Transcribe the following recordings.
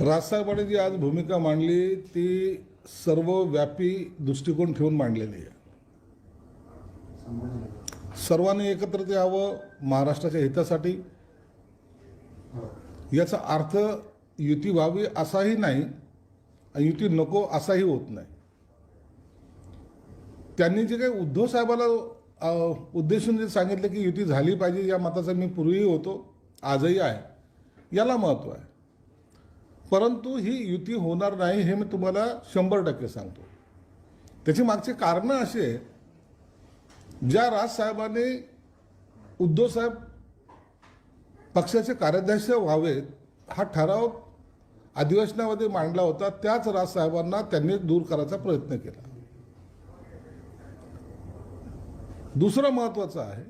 राजसाहेबांनी जी आज भूमिका मांडली ती सर्वव्यापी दृष्टिकोन ठेवून मांडलेली आहे. सर्वांनी एकत्रित यावं महाराष्ट्राच्या हितासाठी. याचा अर्थ युती व्हावी असाही नाही युती नको असाही होत नाही. त्यांनी जे काही उद्धव साहेबाला उद्देशून जे सांगितलं की युती झाली पाहिजे या मताचा मी पूर्वीही होतो आजही आहे. याला महत्त्व आहे. परंतु ही युती होणार नाही हे मी तुम्हाला शंभर टक्के सांगतो. त्याची मागची कारणं अशी आहे ज्या राजसाहेबांनी उद्धवसाहेब पक्षाचे कार्याध्यक्ष व्हावेत हा ठराव अधिवेशनामध्ये मांडला होता त्याच राजसाहेबांना त्यांनी दूर करायचा प्रयत्न केला. दुसरं महत्त्वाचं आहे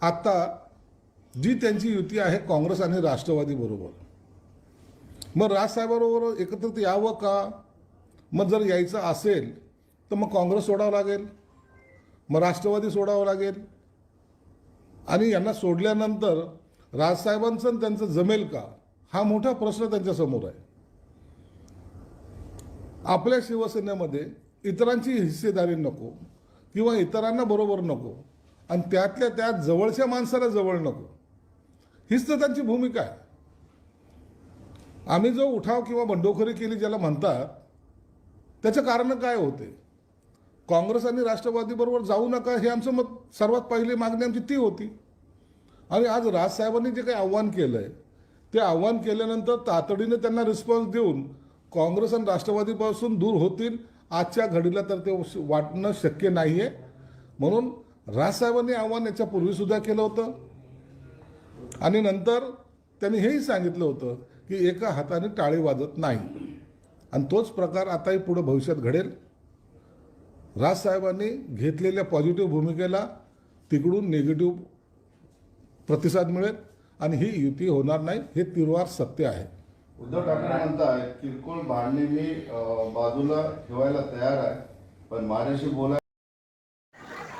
आता जी त्यांची युती आहे काँग्रेस आणि राष्ट्रवादी बरोबर मग राजसाहेबांबरोबर एकत्रित यावं का? मग जर यायचं असेल तर मग काँग्रेस सोडावं लागेल. मग राष्ट्रवादी सोडावं लागेल. आणि यांना सोडल्यानंतर राजसाहेबांचं आणि त्यांचं जमेल का? हा मोठा प्रश्न त्यांच्यासमोर आहे. आपल्या शिवसेनेमध्ये इतरांची हिस्सेदारी नको किंवा इतरांना बरोबर नको आणि त्यातल्या त्यात जवळच्या माणसाला जवळ नको. हीच तर त्यांची भूमिका आहे. आम्ही जो उठाव किंवा बंडोखरी केली ज्याला म्हणतात त्याचं कारण काय होते? काँग्रेस आणि राष्ट्रवादीबरोबर जाऊ नका हे आमचं मत सर्वात पहिली मागणी आमची ती होती. आणि आज राजसाहेबांनी जे काही आव्हान केलं आहे ते आव्हान केल्यानंतर तातडीने त्यांना रिस्पॉन्स देऊन काँग्रेस आणि राष्ट्रवादीपासून दूर होतील. आजच्या घडीला तर ते वाटणं शक्य नाही आहे म्हणून राजसाहेबांनी आव्हान याच्यापूर्वीसुद्धा केलं होतं. आणि नंतर त्यांनी हेही सांगितलं होतं की एका हाताने टाळी वाजत नाही. आणि तोच प्रकार आताही पुढं भविष्यात घडेल. राजसाहेबांनी घेतलेल्या पॉझिटिव्ह भूमिकेला तिकडून निगेटिव्ह प्रतिसाद मिळेल आणि ही युती होणार नाही हे तिरवार सत्य आहे. उद्धव ठाकरे म्हणतात किरकोळ भांडणे मी बाजूला ठेवायला तयार आहे पण माझ्याशी बोलायला